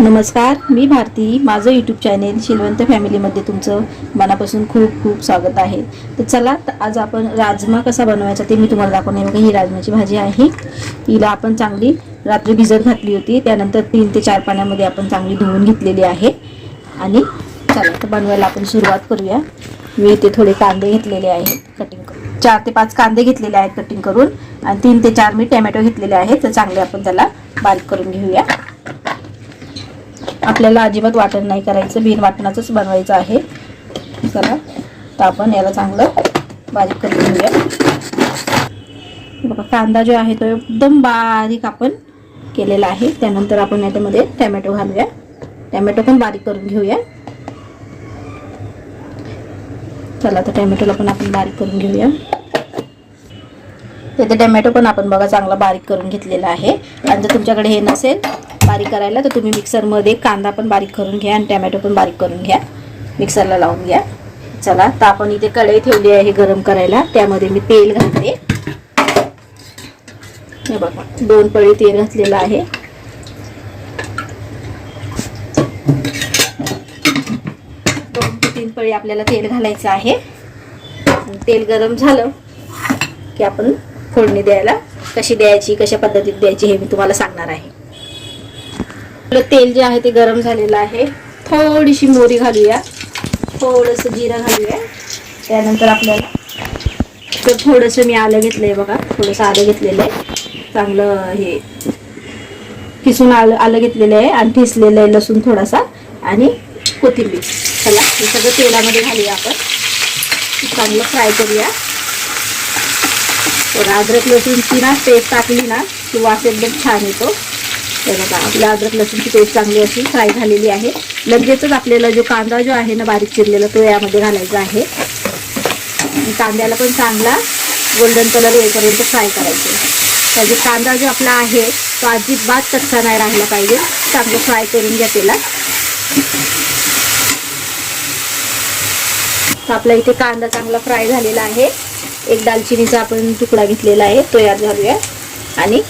नमस्कार मी भारती. माझं YouTube channel Shilwant फॅमिलीमध्ये तुमचं मनापासून खूप खूप स्वागत आहे. तर चला तर आज आपण राजमा कसा बनवायचा ते मी तुम्हाला दाखवणार आहे बघा ही राजमाची भाजी आहे. हिला आपण चांगली रात्री भिजत घातली होती. त्यानंतर तीन ते चार पाण्यामध्ये आपण चांगली धुवून घेतलेली आहे. आणि चला तर बनवायला आपण सुरुवात करूया. मी इथे थोडे कांदे घेतलेले आहेत कटिंग करून. चार ते पाच कांदे घेतलेले आहेत कटिंग करून. आणि तीन ते चार मी टॅमॅटो घेतलेले आहेत तर चांगले आपण त्याला बारीक करून घेऊया. आपल्याला अजिबात वाटण नाही करायचं बिन वाटणाचंच बनवायचं आहे. चला तर आपण याला चांगलं बारीक करून घेऊया. बघा कांदा जो आहे तो एकदम बारीक आपण केलेला आहे. त्यानंतर आपण याच्यामध्ये टॅमॅटो घालूया. टॅमॅटो पण बारीक करून घेऊया. चला तर टॅमॅटोला पण आपण बारीक करून घेऊया. तिथे टॅमॅटो पण आपण बघा चांगला बारीक करून घेतलेला आहे. आणि जर तुमच्याकडे हे नसेल बारीक करायला तर तुम्ही मिक्सरमध्ये कांदा पण बारीक करून घ्या आणि टॅमॅटो पण बारीक करून घ्या. मिक्सरला लावून घ्या. चला तर आपण इथे कढई ठेवली आहे गरम करायला. त्यामध्ये मी तेल घालते. हे बघा दोन पळी तेल घातलेलं आहे. दोन ते तीन पळी आपल्याला तेल घालायचं आहे. तेल गरम झालं की आपण फोडणी द्यायला. कशी द्यायची कशा पद्धतीत द्यायची हे मी तुम्हाला सांगणार आहे. आपलं तेल जे आहे ते गरम झालेलं आहे. थोडीशी मोरी घालूया. थोडंसं जिरं घालूया. त्यानंतर आपल्याला तर थोडंसं मी आलं घेतलंय बघा. थोडंसं आलं घेतलेलं आहे. चांगलं हे किसून आलं आलं घेतलेलं आहे आणि ठेसलेलं आहे लसूण थोडासा आणि कोथिंबीर. चला हे सगळं तेलामध्ये घालूया आपण. चांगलं फ्राय करूया. तर अद्रक लसूणची ना पेस्ट टाकली ना की वास एकदम छान येतो. हे बघा आपल्या अद्रक लसूणची पेस्ट चांगली अशी फ्राय झालेली आहे. लगेचच आपल्याला जो कांदा जो आहे ना बारीक चिरलेला तो यामध्ये घालायचा आहे. कांद्याला पण चांगला गोल्डन कलर येईपर्यंत फ्राय करायचे. त्याचे कांदा जो आपला आहे तो अजिबात कच्चा नाही राहिला पाहिजे. चांगलं फ्राय करून घ्या त्याला. तर आपला इथे कांदा चांगला फ्राय झालेला आहे. एक दालचिनीचा आपण तुकडा घेतलेला आहे तो यात घालूया आणि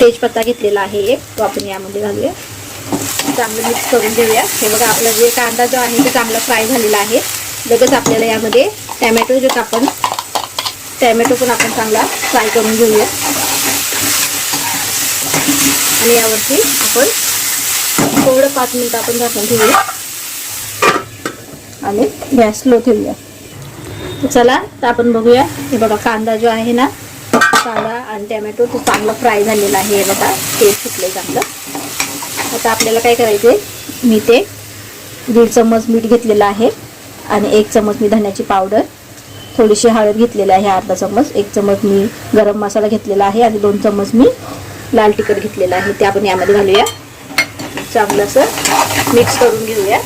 तेजपत्ता घेतलेला आहे एक तो आपण यामध्ये घालूया. चांगलं मिक्स करून घेऊया. हे बघा आपला जे कांदा जो आहे तो चांगला फ्राय झालेला आहे. लगेच आपल्याला यामध्ये टॅमॅटो जो आपण टॅमॅटो पण आपण चांगला फ्राय करून घेऊया. आणि यावरती आपण थोडं पाच मिनटं आपण झाकून ठेवूया. आणि गॅस स्लो ठेवूया. चला तर आपण बघूया. हे बघा कांदा जो आहे ना कांदा आणि टॅमॅटो तो चांगला फ्राय झालेला आहे बघा. तेल सुटलं चांगलं. आता आपल्याला काय करायचं आहे मी ते दीड चम्मच मीठ घेतलेलं आहे आणि एक चम्मच मी धन्याची पावडर थोडीशी हळद घेतलेली आहे अर्धा चम्मच एक चम्मच मी गरम मसाला घेतलेला आहे आणि दोन चम्मच मी लाल तिखट घेतलेलं आहे. ते आपण यामध्ये घालूया. चांगलं असं मिक्स करून घेऊया.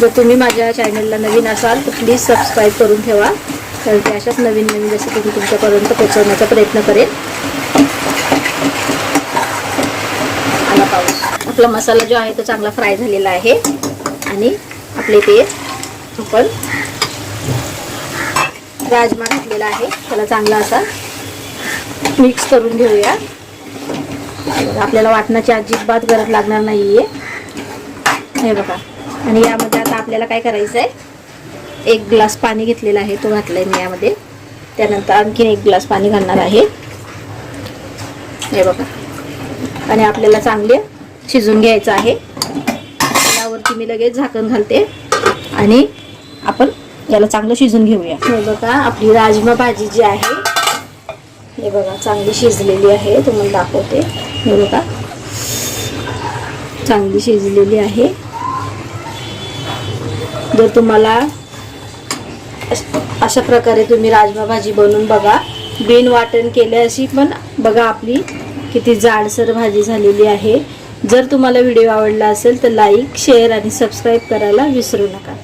जर तुम्ही माझ्या चॅनलला नवीन असाल तर प्लीज सबस्क्राईब करून ठेवा. तर ते अशाच नवीन नवीन रेसिपी मी तुमच्यापर्यंत पोचवण्याचा प्रयत्न करेन. आला पाऊस. आपला मसाला जो आहे तो चांगला फ्राय झालेला आहे. आणि आपले ते आपण राजमा घातलेला आहे. त्याला चांगला असा मिक्स करून घेऊया. आपल्याला वाटणाची अजिबात गरज लागणार नाहीये. हे बघा. आणि यामध्ये आता आपल्याला काय करायचं आहे एक ग्लास पाणी घेतलेला आहे तो घातला मी यामध्ये. त्यानंतर आणखीन एक ग्लास पाणी घालणार आहे. हे बघा. आणि आपल्याला चांगले शिजून घ्यायचं आहे. यावरती मी लगेच झाकण घालते. आणि आपण याला चांगलं शिजून घेऊया. हे बघा आपली राजमा भाजी जी आहे हे बघा चांगली शिजलेली आहे. तुम्हाला दाखवते. हे बघा. चांगली शिजलेली आहे. जर तुम्हाला अशा प्रकारे तुम्ही राजमा भाजी बनवून बघा. बिन वाटण केले अशी पण बघा आपली किती जाडसर भाजी झालेली आहे. जर तुम्हाला व्हिडिओ आवडला असेल तर लाईक शेअर आणि सबस्क्राईब करायला विसरू नका.